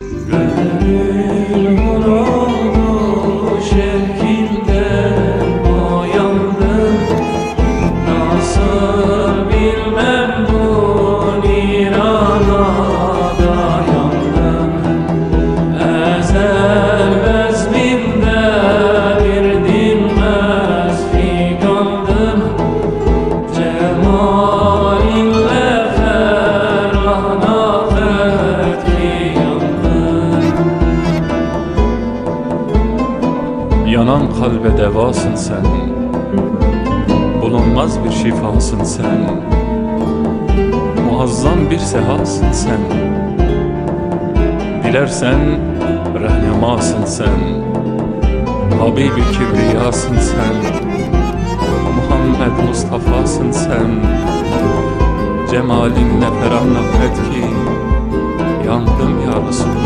Gönül vuruldu Yanan kalbe devasın sen. Bulunmaz bir şifasın sen. Muazzam bir sehasın sen. Dilersen rehnemasın sen. Habibi kibriyasın sen. Muhammed Mustafa'sın sen. Cemalinle ferahla fetki. Yandım ya Resulallah